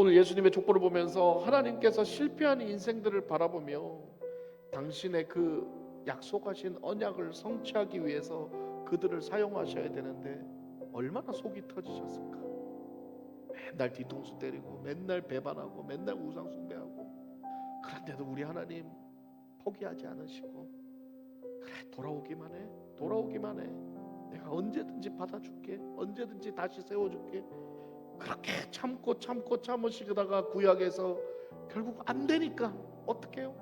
오늘 예수님의 족보를 보면서 하나님께서 실패한 인생들을 바라보며 당신의 그 약속하신 언약을 성취하기 위해서 그들을 사용하셔야 되는데 얼마나 속이 터지셨을까? 맨날 뒤통수 때리고 맨날 배반하고 맨날 우상 숭배하고. 그런데도 우리 하나님 포기하지 않으시고 그래 돌아오기만 해 돌아오기만 해. 내가 언제든지 받아줄게 언제든지 다시 세워줄게 그렇게 참고 참고 참으시다가 구약에서 결국 안 되니까 어떻게 해요?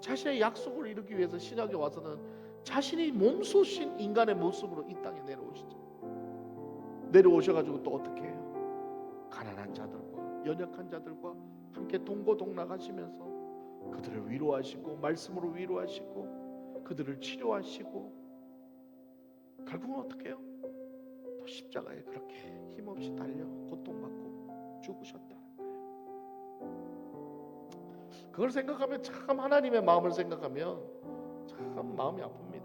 자신의 약속을 이루기 위해서 신약에 와서는 자신이 몸소신 인간의 모습으로 이 땅에 내려오시죠. 내려오셔가지고 또 어떻게 해요? 가난한 자들과 연약한 자들과 함께 동고동락하시면서 그들을 위로하시고 말씀으로 위로하시고 그들을 치료하시고 결국은 어떻게 해요? 또 십자가에 그렇게 힘없이 달려 고통받고 죽으셨다는 거예요. 그걸 생각하면 참 하나님의 마음을 생각하면 참 마음이 아픕니다.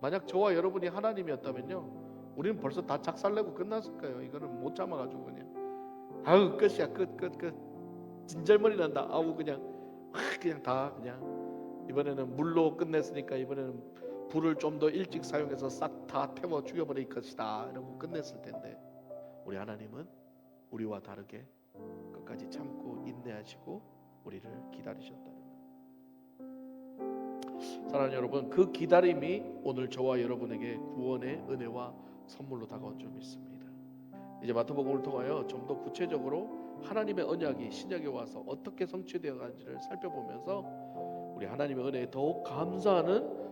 만약 저와 여러분이 하나님이었다면요, 우리는 벌써 다 작살내고 끝났을 거예요. 이거는 못 참아가지고 그냥 아우 끝이야 끝 끝 끝. 진절머리 난다. 아우 그냥 확 그냥 다 그냥 이번에는 물로 끝냈으니까 이번에는 불을 좀 더 일찍 사용해서 싹 다 태워 죽여버릴 것이다. 이러고 끝냈을 텐데 우리 하나님은 우리와 다르게 끝까지 참고 인내하시고 우리를 기다리셨다는. 사랑하는 여러분, 그 기다림이 오늘 저와 여러분에게 구원의 은혜와 선물로 다가온 줄 믿습니다. 이제 마태복음을 통하여 좀 더 구체적으로 하나님의 언약이 신약에 와서 어떻게 성취되어 가는지를 살펴보면서 우리 하나님의 은혜에 더욱 감사하는